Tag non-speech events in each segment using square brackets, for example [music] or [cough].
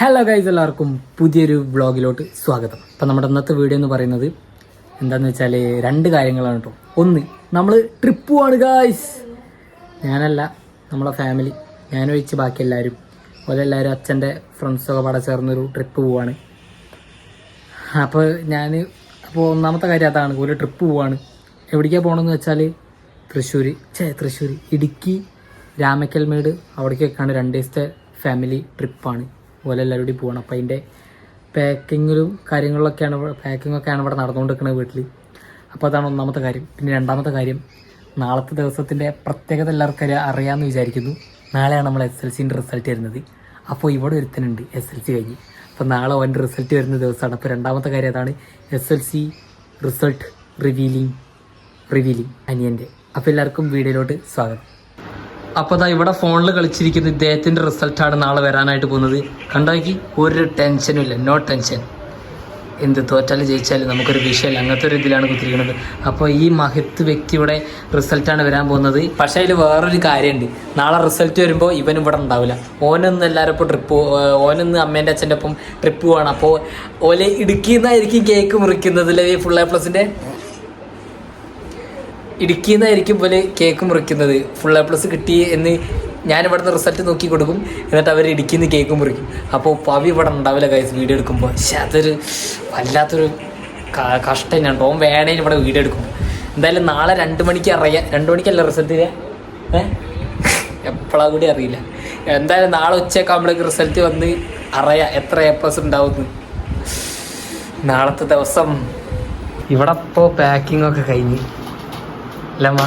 Hello guys എല്ലാവർക്കും പുതിയൊരു വ്ളോഗിലോട്ട് സ്വാഗതം. അപ്പം നമ്മുടെ ഇന്നത്തെ വീഡിയോ എന്ന് പറയുന്നത് എന്താന്ന് വെച്ചാൽ രണ്ട് കാര്യങ്ങളാണ് കേട്ടോ ഒന്ന് നമ്മൾ ട്രിപ്പ് പോവാണ് ഗായ്സ് ഞാനല്ല നമ്മളെ ഫാമിലി ഞാനൊഴിച്ച് ബാക്കി എല്ലാവരും അതുപോലെ എല്ലാവരും അച്ഛന്റെ ഫ്രണ്ട്സൊക്കെ പാടെ ചേർന്നൊരു ട്രിപ്പ് പോവാണ്. അപ്പോൾ ഞാൻ അപ്പോൾ ഒന്നാമത്തെ കാര്യം അതാണ് ഒരു ട്രിപ്പ് പോവാണ്. എവിടേക്കാണ് പോകണമെന്ന് വെച്ചാൽ തൃശ്ശൂർ ചേ തൃശ്ശൂർ ഇടുക്കി രാമക്കൽമേട് അവിടേക്കൊക്കെയാണ് രണ്ട് ദിവസത്തെ ഫാമിലി ട്രിപ്പാണ് അതുപോലെ എല്ലാവരും കൂടി പോകണം അപ്പോൾ അതിന്റെ പാക്കിങ്ങിലും കാര്യങ്ങളിലൊക്കെയാണ് പാക്കിംഗ് ഒക്കെയാണ് ഇവിടെ നടന്നുകൊണ്ടിരിക്കുന്നത് വീട്ടിൽ അപ്പോൾ അതാണ് ഒന്നാമത്തെ കാര്യം. പിന്നെ രണ്ടാമത്തെ കാര്യം നാളത്തെ ദിവസത്തിന്റെ പ്രത്യേകത എല്ലാവർക്കും അറിയാ- അറിയാമെന്ന് വിചാരിക്കുന്നു. നാളെയാണ് നമ്മൾ എസ് എൽ സിന്റെ റിസൾട്ട് വരുന്നത്. അപ്പോൾ ഇവിടെ ഒരുത്തനുണ്ട് എസ് എൽ സി കഴിഞ്ഞ്. അപ്പോൾ നാളെ അവന്റെ റിസൾട്ട് വരുന്ന ദിവസമാണ് അപ്പോൾ രണ്ടാമത്തെ കാര്യം അതാണ് S L C result revealing revealing അനിയന്റെ അപ്പോൾ എല്ലാവർക്കും വീഡിയോയിലോട്ട് സ്വാഗതം. അപ്പോൾ അതാ ഇവിടെ ഫോണിൽ കളിച്ചിരിക്കുന്ന ഇദ്ദേഹത്തിന്റെ റിസൾട്ടാണ് നാളെ വരാനായിട്ട് പോകുന്നത്. കണ്ടാക്കി ഒരു ടെൻഷനും ഇല്ല. നോ ടെൻഷൻ എന്ത് തോറ്റാലും ജയിച്ചാലും നമുക്കൊരു വിഷയമല്ല. അങ്ങനത്തെ ഒരു ഇതിലാണ് കുത്തിരിക്കുന്നത്. അപ്പോൾ ഈ മഹത്ത് വ്യക്തിയുടെ റിസൾട്ടാണ് വരാൻ പോകുന്നത്. പക്ഷേ അതിൽ വേറൊരു കാര്യമുണ്ട്. നാളെ റിസൾട്ട് വരുമ്പോൾ ഇവൻ ഇവിടെ ഉണ്ടാവില്ല. ഓനൊന്ന് എല്ലാവരും ഇപ്പോൾ ട്രിപ്പ് ഓനൊന്ന് അമ്മേന്റെ അച്ഛന്റെ ഒപ്പം ട്രിപ്പ് പോവാണ്. അപ്പോൾ ഓലെ ഇടുക്കിന്നായിരിക്കും കേക്ക് മുറിക്കുന്നത് അല്ലേ ഫുൾ എ പ്ലസിന്റെ ഇടുക്കിയിൽ നിന്നായിരിക്കും പോലെ കേക്ക് മുറിക്കുന്നത്. ഫുൾ എ പ്ലസ് കിട്ടി എന്ന് ഞാൻ ഇവിടുന്ന് റിസൾട്ട് നോക്കി കൊടുക്കും. എന്നിട്ട് അവർ ഇടുക്കിയിൽ നിന്ന് കേക്ക് മുറിക്കും. അപ്പോൾ പവി ഇവിടെ ഉണ്ടാവില്ല കൈസ് വീഡിയോ എടുക്കുമ്പോൾ പക്ഷെ അതൊരു വല്ലാത്തൊരു കഷ്ടം ഞാൻ ടോം വേണേൽ ഇവിടെ വീഡിയോ എടുക്കും. എന്തായാലും നാളെ രണ്ട് മണിക്ക് അറിയാം. രണ്ട് മണിക്കല്ല റിസൾട്ട് ഏ? എപ്പോഴാ കൂടി അറിയില്ല. എന്തായാലും നാളെ ഉച്ചയൊക്കെ ആകുമ്പോഴേക്ക് റിസൾട്ട് വന്ന് അറിയാം എത്ര എ പ്ലസ് ഉണ്ടാവും നാളത്തെ ദിവസം ഇവിടെ ഇപ്പോൾ പാക്കിംഗ് ഒക്കെ കഴിഞ്ഞ്. അല്ലമ്മ.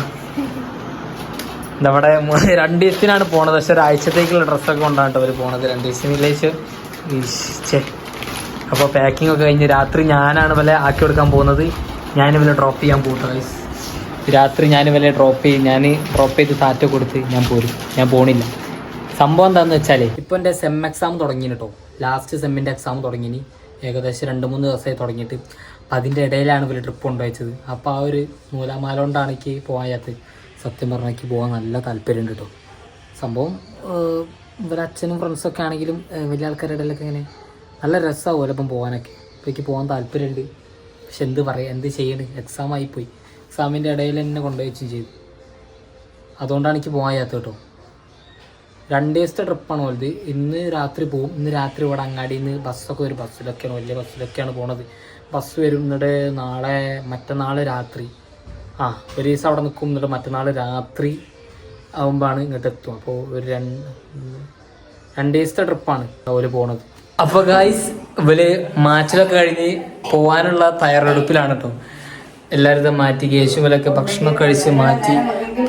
നമ്മുടെ [laughs] രണ്ട് ദിവസത്തിനാണ് പോണത്. പക്ഷെ ഒരാഴ്ചത്തേക്കുള്ള ഡ്രസ്സൊക്കെ കൊണ്ടാണ് അവർ പോണത്. രണ്ട് ദിവസത്തിനില്ലേച്ച് അപ്പോൾ പാക്കിംഗ് ഒക്കെ കഴിഞ്ഞ് രാത്രി ഞാനാണ് വല്ല ആക്കി കൊടുക്കാൻ പോകുന്നത്. ഞാൻ ഇവലെ ഡ്രോപ്പ് ചെയ്യാൻ പോകും രാത്രി ഞാൻ വല്ല ഡ്രോപ്പ് ചെയ്യും. ഞാൻ ഡ്രോപ്പ് ചെയ്ത് താറ്റ കൊടുത്ത് ഞാൻ പോരും. ഞാൻ പോണില്ല. സംഭവം എന്താണെന്ന് വെച്ചാൽ ഇപ്പോൾ എന്റെ സെം എക്സാം തുടങ്ങി കേട്ടോ ലാസ്റ്റ് സെമ്മിന്റെ എക്സാം തുടങ്ങിനി. ഏകദേശം രണ്ട് മൂന്ന് ദിവസമായി തുടങ്ങിയിട്ട്. അപ്പം അതിന്റെ ഇടയിലാണ് ഇവർ ട്രിപ്പ് കൊണ്ടുവച്ചത്. അപ്പോൾ ആ ഒരു നൂലാമാല കൊണ്ടാണ് എനിക്ക് പോകാത്തത് സത്യം പറഞ്ഞാൽ പോകാൻ നല്ല താല്പര്യമുണ്ട് കേട്ടോ സംഭവം ഇവരുടെ ഇവരെ അച്ഛനും ഫ്രണ്ട്സൊക്കെ ആണെങ്കിലും വലിയ ആൾക്കാരുടെ ഇടയിലൊക്കെ ഇങ്ങനെ നല്ല രസമാവും ഓലപ്പം പോകാനൊക്കെ അപ്പോൾ എനിക്ക് പോകാൻ താല്പര്യമുണ്ട്. പക്ഷെ എന്ത് പറയുക എന്ത് ചെയ്യണ്? എക്സാം ആയിപ്പോയി എക്സാമിന്റെ ഇടയിൽ എന്നെ കൊണ്ടുവച്ചും ചെയ്തു. അതുകൊണ്ടാണ് എനിക്ക് പോകാൻ കേട്ടോ രണ്ട് ദിവസത്തെ ട്രിപ്പാണ് പോലത് ഇന്ന് രാത്രി പോകും ഇന്ന് രാത്രി ഇവിടെ അങ്ങാടിയിൽ നിന്ന് ബസ്സൊക്കെ വരും. ബസ്സിലൊക്കെയാണ് വലിയ ബസ്സിലൊക്കെയാണ് പോണത്. ബസ് വരും എന്നിട്ട് നാളെ മറ്റന്നാൾ രാത്രി. ആ ഒരു ദിവസം അവിടെ നിൽക്കും. എന്നിട്ട് മറ്റന്നാൾ രാത്രി ആകുമ്പോഴാണ് ഇങ്ങോട്ട് എത്തും അപ്പോൾ ഒരു രണ്ട് രണ്ട് ദിവസത്തെ ട്രിപ്പാണ് അവർ പോണത്. അപ്പോൾ ഗായ്സ് ഇവർ മാച്ചിലൊക്കെ കഴിഞ്ഞ് പോകാനുള്ള തയ്യാറെടുപ്പിലാണ് കേട്ടോ. എല്ലാവരും മാറ്റി കേശുവിലൊക്കെ ഭക്ഷണം കഴിച്ച് മാറ്റി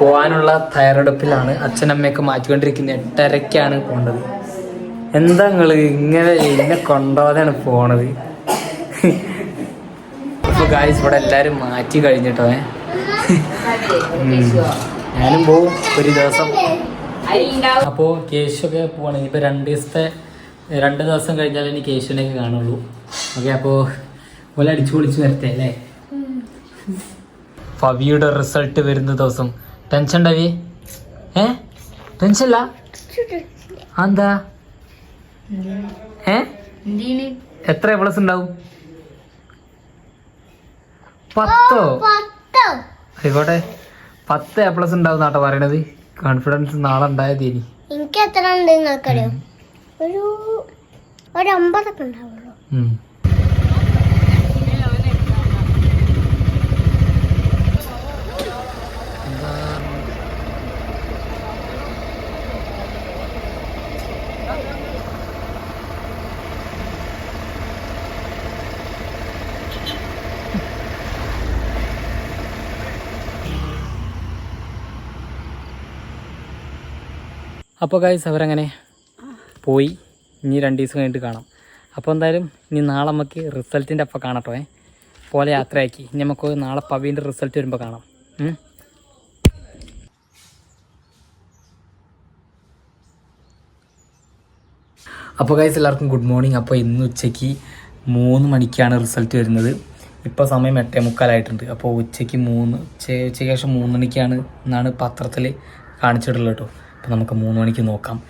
പോകാനുള്ള തയ്യാറെടുപ്പിലാണ് അച്ഛനമ്മയൊക്കെ മാറ്റിക്കൊണ്ടിരിക്കുന്നത് എട്ടരക്കാണ് പോണ്ടത് എന്താ നിങ്ങൾ ഇങ്ങനെ ഇങ്ങനെ കൊണ്ടുപോകാതെയാണ് പോണത്? അപ്പൊ ഗായ്സ് ഇവിടെ എല്ലാരും മാറ്റി കഴിഞ്ഞിട്ടോ. ഞാനും പോവും. ഒരു ദിവസം. അപ്പോ കേശുവൊക്കെ പോവാണ്. ഇപ്പൊ രണ്ട് ദിവസത്തെ രണ്ട് ദിവസം കഴിഞ്ഞാൽ ഇനി കേശുവിനെയൊക്കെ കാണുള്ളൂ. ഓക്കെ അപ്പോ പോലെ അടിച്ചു പൊളിച്ച് വരട്ടെ അല്ലേ? ഫവിയുടെ റിസൾട്ട് വരുന്ന ദിവസം. ടെൻഷൻ ഉണ്ടാവി ഏ? ടെൻഷൻ ഇല്ല എന്താ ഏ? എത്ര എ പ്ലസ് ഉണ്ടാവും പത്തോ? ആയിക്കോട്ടെ. പത്ത് എ പ്ലസ് ഉണ്ടാവും നാട്ടോ പറയണത്. കോൺഫിഡൻസ് നാളെ ഉണ്ടായത് ഇനി. എനിക്ക് എത്ര ഉണ്ട് നിങ്ങൾക്കറിയാം ഒരു ഒരു അമ്പതൊക്കെ ഉണ്ടാവുള്ളൂ അപ്പോൾ ഗൈസ് അവരങ്ങനെ പോയി. ഇനി രണ്ട് ദിവസം കഴിഞ്ഞിട്ട് കാണാം. അപ്പോൾ എന്തായാലും ഇനി നാളെ നമുക്ക് റിസൾട്ടിന്റെ അപ്പം കാണട്ടോ പോലെ യാത്രയാക്കി. ഇനി നമുക്ക് നാളെ പവീന്റെ റിസൾട്ട് വരുമ്പോൾ കാണാം. അപ്പോൾ ഗൈസ് എല്ലാവർക്കും ഗുഡ് മോർണിംഗ് അപ്പോൾ ഇന്ന് ഉച്ചയ്ക്ക് മൂന്ന് മണിക്കാണ് റിസൾട്ട് വരുന്നത്. ഇപ്പോൾ സമയം എട്ടേ മുക്കാലായിട്ടുണ്ട്. അപ്പോൾ ഉച്ചയ്ക്ക് മൂന്ന് ഉച്ച ഉച്ചയ്ക്ക് ശേഷം മൂന്ന് മണിക്കാണ് എന്നാണ് പത്രത്തിൽ കാണിച്ചിട്ടുള്ളത് കേട്ടോ. അപ്പോൾ നമുക്ക് മൂന്ന് മണിക്ക് നോക്കാം.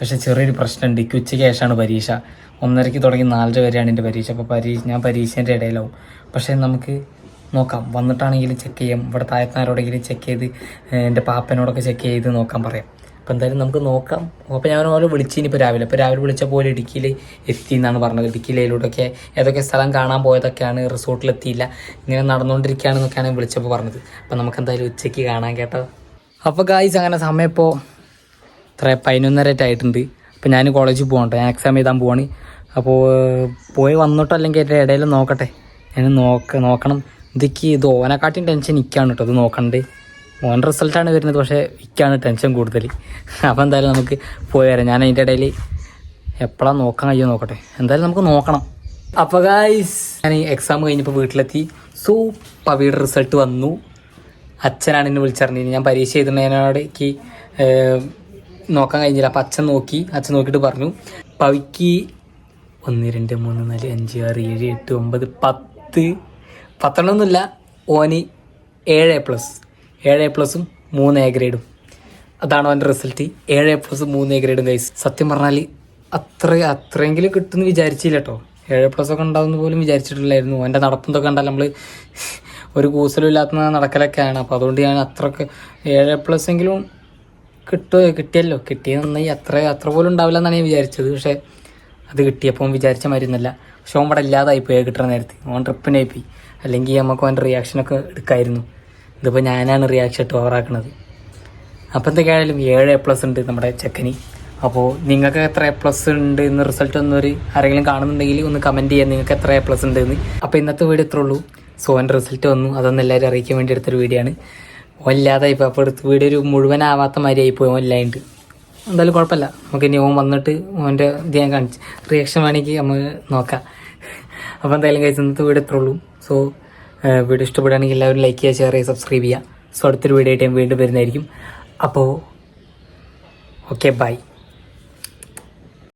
പക്ഷേ ചെറിയൊരു പ്രശ്നമുണ്ട്. എനിക്ക് ഉച്ചയ്ക്ക് ശേഷമാണ് പരീക്ഷ. ഒന്നരയ്ക്ക് തുടങ്ങി നാലര വരെയാണ് എന്റെ പരീക്ഷ. അപ്പോൾ പരീക്ഷ ഞാൻ പരീക്ഷേന്റെ ഇടയിലാവും. പക്ഷേ നമുക്ക് നോക്കാം. വന്നിട്ടാണെങ്കിലും ചെക്ക് ചെയ്യാം. ഇവിടെ താഴത്താരോടെങ്കിലും ചെക്ക് ചെയ്ത് എന്റെ പാപ്പനോടൊക്കെ ചെക്ക് ചെയ്ത് നോക്കാൻ പറയാം. അപ്പോൾ എന്തായാലും നമുക്ക് നോക്കാം. അപ്പോൾ ഞാൻ ഓരോ വിളിച്ചിനി ഇപ്പോൾ രാവിലെ. ഇപ്പോൾ രാവിലെ വിളിച്ച പോലെ ഇടുക്കിയിൽ എത്തി എന്നാണ് പറഞ്ഞത്. ഇടുക്കിയിലൂടെയൊക്കെ ഏതൊക്കെ സ്ഥലം കാണാൻ പോയതൊക്കെയാണ്. റിസോർട്ടിലെത്തിയില്ല. ഇങ്ങനെ നടന്നുകൊണ്ടിരിക്കുകയാണെന്നൊക്കെയാണ് വിളിച്ചപ്പോൾ പറഞ്ഞത്. അപ്പോൾ നമുക്ക് എന്തായാലും ഉച്ചയ്ക്ക് കാണാൻ കേട്ടോ. അപ്പോൾ ഗായ്സ് അങ്ങനെ സമയം ഇപ്പോൾ ഇത്ര പതിനൊന്നര ആയിട്ടുണ്ട്. അപ്പോൾ ഞാൻ കോളേജിൽ പോകണ്ട ഞാൻ എക്സാം എഴുതാൻ പോവാണ്. അപ്പോൾ പോയി വന്നിട്ടോ അല്ലെങ്കിൽ എന്റെ ഇടയിൽ നോക്കട്ടെ. ഞാൻ നോക്ക നോക്കണം. ഇതിക്ക് ഇത് ഓനെക്കാട്ടിയും ടെൻഷൻ ഇക്കാണ് കേട്ടോ ഇത് നോക്കണ്ടേ. ഓൻ റിസൾട്ടാണ് വരുന്നത്. പക്ഷേ ഇക്കാണ് ടെൻഷൻ കൂടുതൽ [laughs] അപ്പോൾ എന്തായാലും നമുക്ക് പോയി വരാം. ഞാൻ അതിന്റെ ഇടയിൽ എപ്പോഴാണ് നോക്കാൻ കഴിയുമോ നോക്കട്ടെ. എന്തായാലും നമുക്ക് നോക്കണം. അപ്പോൾ ഗായ്സ് ഞാൻ എക്സാം കഴിഞ്ഞപ്പോൾ വീട്ടിലെത്തി. സോ പവിയുടെ റിസൾട്ട് വന്നു. അച്ഛനാണ് എന്നെ വിളിച്ചറിഞ്ഞത് ഞാൻ പരീക്ഷ എഴുതുന്നതിനോടേക്ക് നോക്കാൻ കഴിഞ്ഞില്ല. അപ്പം അച്ഛൻ നോക്കി. അച്ഛൻ നോക്കിയിട്ട് പറഞ്ഞു പവിക്ക് ഒന്ന് രണ്ട് മൂന്ന് നാല് അഞ്ച് ആറ് ഏഴ് എട്ട് ഒമ്പത് പത്ത്. പത്തെണ്ണമൊന്നുമില്ല ഓന് ഏഴ് എ പ്ലസ്. ഏഴ് എ പ്ലസും മൂന്ന് എ ഗ്രേഡും. അതാണ് അവന്റെ റിസൾട്ട്. ഏഴ് എ പ്ലസ് മൂന്ന് എ ഗ്രേഡും കൈസ് സത്യം പറഞ്ഞാൽ അത്ര അത്രയെങ്കിലും കിട്ടുമെന്ന് വിചാരിച്ചില്ല കേട്ടോ ഏഴ് പ്ലസ് ഒക്കെ ഉണ്ടാവുമെന്ന് പോലും വിചാരിച്ചിട്ടില്ലായിരുന്നു. അവന്റെ നടപ്പും കണ്ടാൽ നമ്മൾ ഒരു കൂസലും ഇല്ലാത്ത നടക്കലൊക്കെയാണ്. അപ്പോൾ അതുകൊണ്ട് ഞാൻ അത്രയ്ക്ക് ഏഴ് പ്ലസ് എങ്കിലും കിട്ടുമോ കിട്ടിയല്ലോ. കിട്ടിയ നന്നായി അത്ര അത്ര പോലും ഉണ്ടാവില്ല എന്നാണ് ഞാൻ വിചാരിച്ചത്. പക്ഷേ അത് കിട്ടിയപ്പോൾ വിചാരിച്ച മരുന്നല്ല പക്ഷെ ഓൻ ഇവിടെ ഇല്ലാതായി പോയി കിട്ടുന്ന നേരത്തെ. ഓൻ ട്രിപ്പിനായി പോയി. അല്ലെങ്കിൽ നമുക്ക് ഓന്റെ റിയാക്ഷനൊക്കെ എടുക്കായിരുന്നു. ഇതിപ്പോൾ ഞാനാണ് റിയാക്ഷൻ ഇട്ട് ഓവറാക്കണത് അപ്പോൾ എന്തൊക്കെയായാലും ഏഴ് എ പ്ലസ് ഉണ്ട് നമ്മുടെ ചെക്കന്. അപ്പോൾ നിങ്ങൾക്ക് എത്ര എ പ്ലസ് ഉണ്ട് എന്ന് റിസൾട്ട് ഒന്നൊരു ആരെങ്കിലും കാണുന്നുണ്ടെങ്കിൽ ഒന്ന് കമന്റ് ചെയ്യാം. നിങ്ങൾക്ക് എത്ര എ പ്ലസ് ഉണ്ട് എന്ന്. അപ്പോൾ ഇന്നത്തെ വീഡിയോ ഇത്രേ ഉള്ളൂ. സോ റിസൾട്ട് വന്നു. അതൊന്നും എല്ലാവരും അറിയിക്കാൻ വേണ്ടി എടുത്തൊരു വീഡിയോ ആണ്. ഓൻ ഇല്ലാതായി ഇപ്പോൾ അപ്പോൾ എടുത്ത് വീഡിയോ ഒരു മുഴുവനാവാത്ത മാതിരി ആയിപ്പോയി ഓൻ ഇല്ലാണ്ട് എന്തായാലും കുഴപ്പമില്ല. നമുക്ക് ഇനി ഓൻ വന്നിട്ട് ഓന്റെ ഇത് ഞാൻ കാണിച്ച് റിയാക്ഷൻ വേണമെങ്കിൽ നമ്മൾ നോക്കാം. അപ്പോൾ എന്തായാലും കഴിച്ച് ഇന്നത്തെ വീഡിയോ ഇത്രേ ഉള്ളൂ. സോ വീഡിയോ ഇഷ്ടപ്പെടുകയാണെങ്കിൽ എല്ലാവരും ലൈക്ക് ചെയ്യുക ഷെയർ ചെയ്യുക സബ്സ്ക്രൈബ് ചെയ്യുക. സോ അടുത്തൊരു വീഡിയോ ആയിട്ട് ഞാൻ വീണ്ടും വരുന്നതായിരിക്കും. അപ്പോൾ ഓക്കെ ബൈ